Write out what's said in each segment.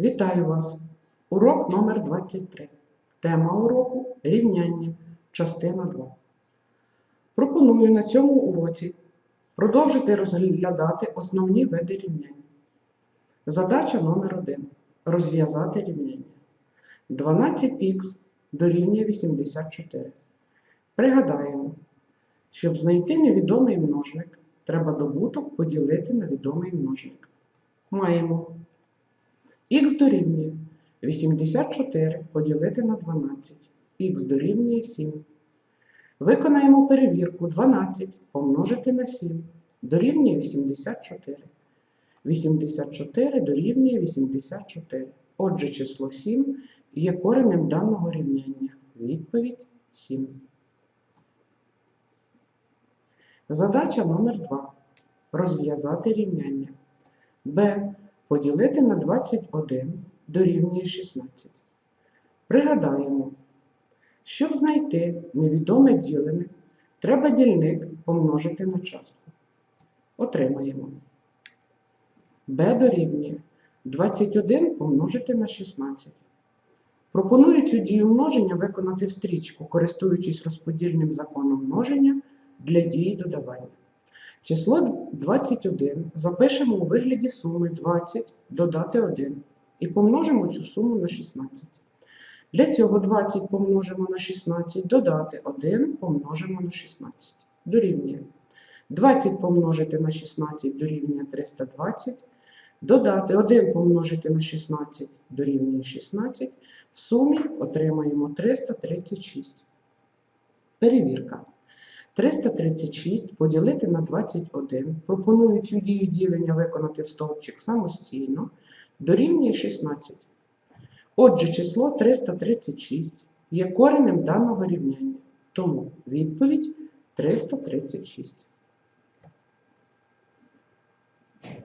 Вітаю вас! Урок номер 23. Тема уроку рівняння. Частина 2. Пропоную на цьому уроці продовжити розглядати основні види рівняння. Задача номер 1. Розв'язати рівняння. 12х дорівнює 84. Пригадаємо, щоб знайти невідомий множник, треба добуток поділити на відомий множник. Маємо х дорівнює 84 поділити на 12. х дорівнює 7. Виконаємо перевірку 12 помножити на 7 дорівнює 84. 84 дорівнює 84. Отже, число 7 є коренем даного рівняння. Відповідь 7. Задача номер 2. Розв'язати рівняння. Б. Поділити на 21 дорівнює 16. Пригадаємо, щоб знайти невідоме ділене, треба дільник помножити на частку. Отримаємо. b дорівнює 21 помножити на 16. Пропоную цю дію множення виконати в стрічку, користуючись розподільним законом множення для дії додавання. Число 21 запишемо у вигляді суми 20 додати 1 і помножимо цю суму на 16. Для цього 20 помножимо на 16, додати 1 помножимо на 16. Дорівнює. 20 помножити на 16 дорівнює 320. Додати 1 помножити на 16 дорівнює 16. В сумі отримаємо 336. Перевірка. 336 поділити на 21. Пропоную цю дію ділення виконати в стовпчик самостійно. Дорівнює 16. Отже, число 336 є коренем даного рівняння. Тому відповідь 336.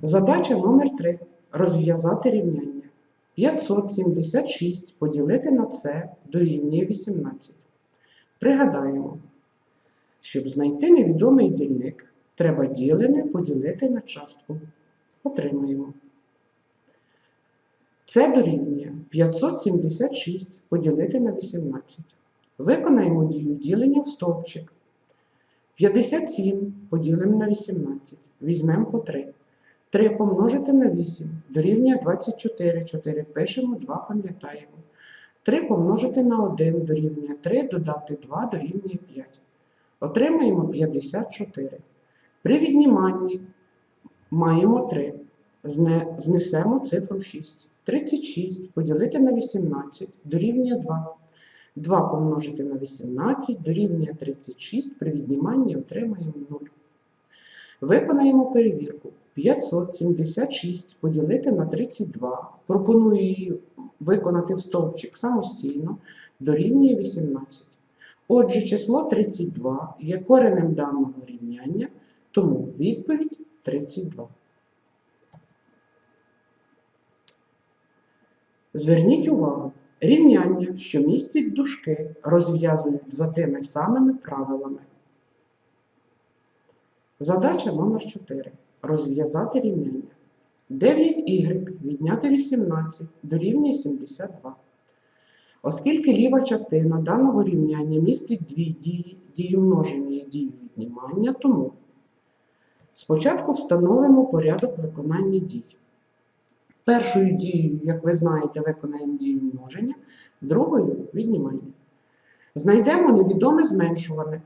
Задача номер 3. Розв'язати рівняння. 576 поділити на це дорівнює 18. Пригадаємо, щоб знайти невідомий дільник, треба ділене поділити на частку. Отримаємо. Це дорівнює 576 поділити на 18. Виконаємо дію ділення в стовпчик. 57 поділимо на 18. Візьмемо по 3. 3 помножити на 8 дорівнює 24. 4 пишемо, 2 пам'ятаємо. 3 помножити на 1 дорівнює 3, додати 2 дорівнює 5. Отримаємо 54. При відніманні маємо 3. Знесемо цифру 6. 36 поділити на 18 дорівнює 2. 2 помножити на 18 дорівнює 36. При відніманні отримаємо 0. Виконаємо перевірку. 576 поділити на 32. Пропоную її виконати в стовпчик самостійно. Дорівнює 18. Отже, число 32 є коренем даного рівняння, тому відповідь 32. Зверніть увагу, рівняння, що містять дужки, розв'язують за тими самими правилами. Задача номер 4. Розв'язати рівняння. 9y відняти 18 дорівнює 72. Оскільки ліва частина даного рівняння містить дві дії, дію множення і дію віднімання, тому спочатку встановимо порядок виконання дій. Першою дією, як ви знаєте, виконаємо дію множення, другою віднімання. Знайдемо невідоме зменшуване.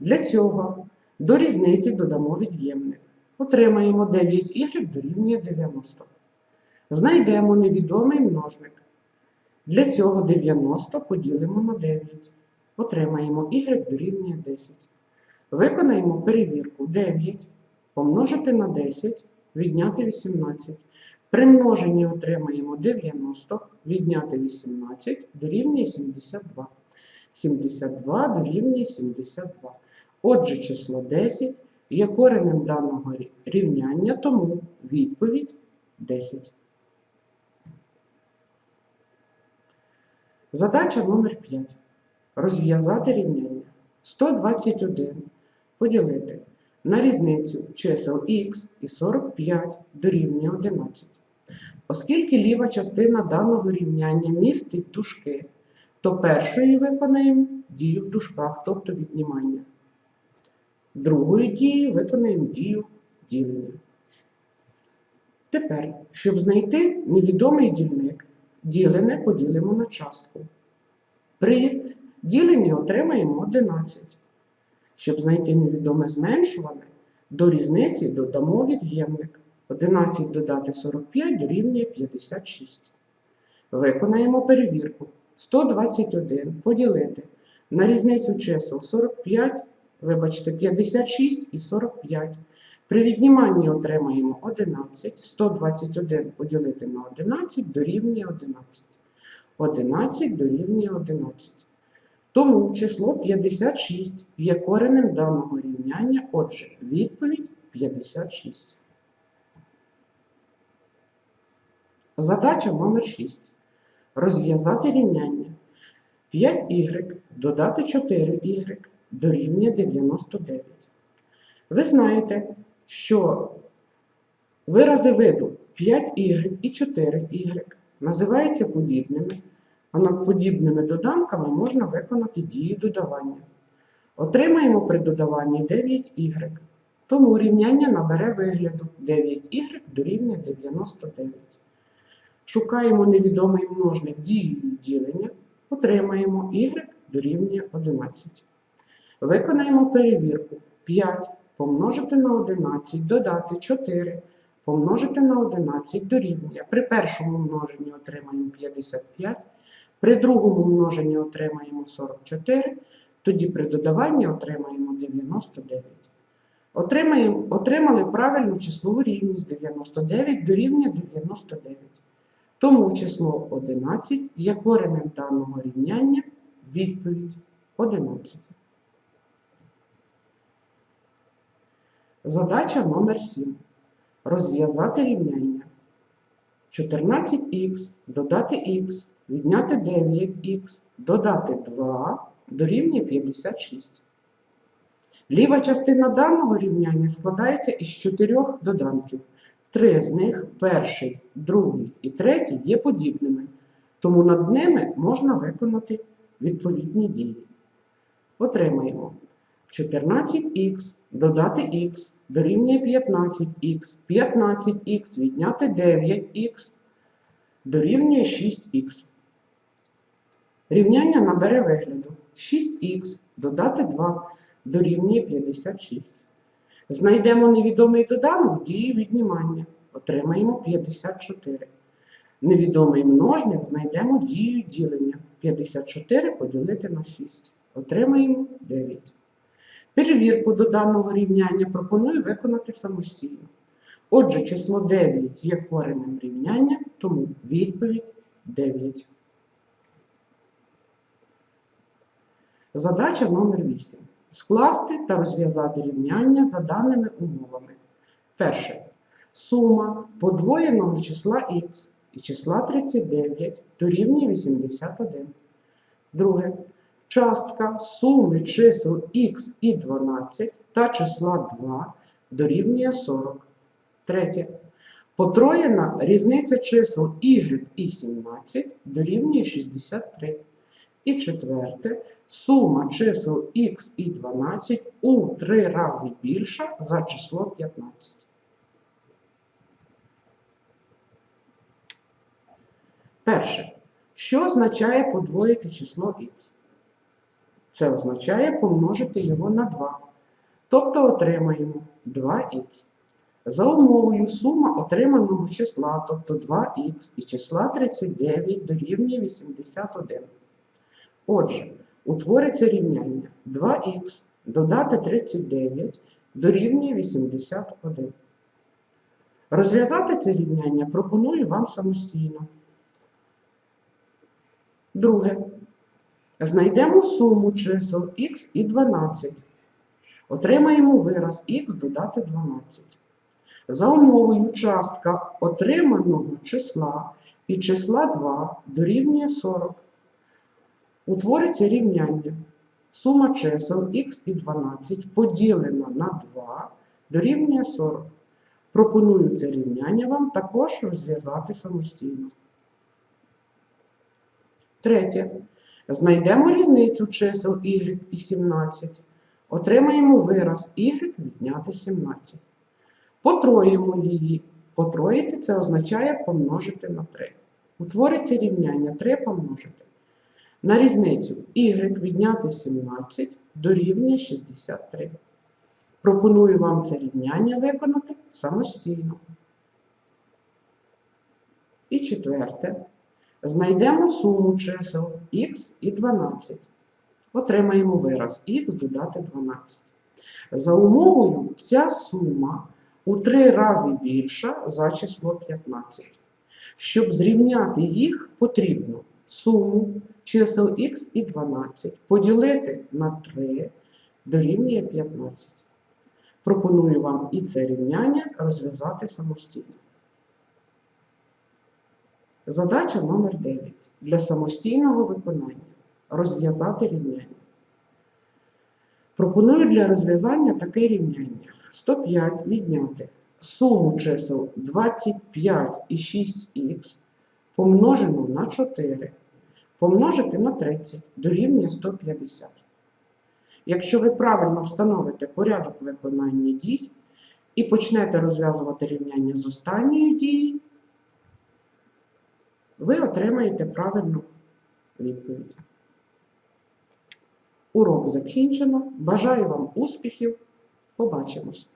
Для цього до різниці додамо від'ємник. Отримаємо 9y дорівнює 90. Знайдемо невідомий множник. Для цього 90 поділимо на 9. Отримаємо y дорівнює 10. Виконаємо перевірку 9 помножити на 10, відняти 18. При множенні отримаємо 90, відняти 18 дорівнює 72. 72 дорівнює 72. Отже, число 10 є коренем даного рівняння, тому відповідь 10. Задача номер 5. Розв'язати рівняння. 121 поділити на різницю чисел х і 45 дорівнює 11. Оскільки ліва частина даного рівняння містить дужки, то першою виконаємо дію в дужках, тобто віднімання. Другою дією виконаємо дію ділення. Тепер, щоб знайти невідомий дільник, ділене поділимо на частку. При діленні отримаємо 11. Щоб знайти невідоме зменшуване, до різниці додамо від'ємник. 11 додати 45 дорівнює 56. Виконаємо перевірку. 121 поділити на різницю чисел 45, вибачте, 56 і 45. При відніманні отримаємо 11. 121 поділити на 11 дорівнює 11. 11 дорівнює 11. Тому число 56 є коренем даного рівняння, отже, відповідь 56. Задача номер 6. Розв'язати рівняння. 5y додати 4y дорівнює 99. Ви знаєте, що вирази виду 5y і 4y називаються подібними, а над подібними доданками можна виконати дії додавання. Отримаємо при додаванні 9y. Тому рівняння набере вигляду 9y дорівнює 99. Шукаємо невідомий множник дією ділення, отримаємо y дорівнює 11. Виконаємо перевірку 5 помножити на 11, додати 4, помножити на 11 дорівнює. При першому множенні отримаємо 55, при другому множенні отримаємо 44, тоді при додаванні отримаємо 99. Отримаємо, отримали правильну числову рівність 99 дорівнює 99. Тому число 11 є коренем даного рівняння відповідь 11. Задача номер 7. Розв'язати рівняння. 14х додати х, відняти 9х, додати 2 дорівнює 56. Ліва частина даного рівняння складається із чотирьох доданків. Три з них, перший, другий і третій, є подібними, тому над ними можна виконати відповідні дії. Отримаємо 14х додати х дорівнює 15х, 15х відняти 9х дорівнює 6х. Рівняння набере вигляду 6х додати 2 дорівнює 56. Знайдемо невідомий доданок дії віднімання. Отримаємо 54. Невідомий множник знайдемо дію ділення. 54 поділити на 6. Отримаємо 9. Перевірку до даного рівняння пропоную виконати самостійно. Отже, число 9 є коренем рівняння, тому відповідь 9. Задача номер 8. Скласти та розв'язати рівняння за даними умовами. Перше. Сума подвоєного числа х і числа 39 дорівнює 81. Друге. Частка суми чисел х і 12 та числа 2 дорівнює 40. Третє. Потроєна різниця чисел y і 17 дорівнює 63. І четверте. Сума чисел х і 12 у 3 рази більша за число 15. Перше. Що означає подвоїти число х? Це означає помножити його на 2. Тобто отримаємо 2х. За умовою сума отриманого числа, тобто 2х і числа 39 дорівнює 81. Отже, утвориться рівняння 2х додати 39 дорівнює 81. Розв'язати це рівняння пропоную вам самостійно. Друге. Знайдемо суму чисел х і 12. Отримаємо вираз х додати 12. За умовою частка отриманого числа і числа 2 дорівнює 40. Утвориться рівняння. Сума чисел х і 12 поділена на 2 дорівнює 40. Пропоную це рівняння вам також розв'язати самостійно. Третє. Знайдемо різницю чисел y і 17. Отримаємо вираз y відняти 17. Потроїмо її. Потроїти це означає помножити на 3. Утвориться рівняння 3 помножити. На різницю y відняти 17 дорівнює 63. Пропоную вам це рівняння виконати самостійно. І четверте. Знайдемо суму чисел х і 12. Отримаємо вираз х додати 12. За умовою, ця сума у три рази більша за число 15. Щоб зрівняти їх, потрібно суму чисел х і 12 поділити на 3 дорівнює 15. Пропоную вам і це рівняння розв'язати самостійно. Задача номер 9. Для самостійного виконання. Розв'язати рівняння. Пропоную для розв'язання таке рівняння. 105 відняти суму чисел 25 і 6х помножену на 4 помножити на 30 дорівнює 150. Якщо ви правильно встановите порядок виконання дій і почнете розв'язувати рівняння з останньої дії, ви отримаєте правильну відповідь. Урок закінчено. Бажаю вам успіхів. Побачимось!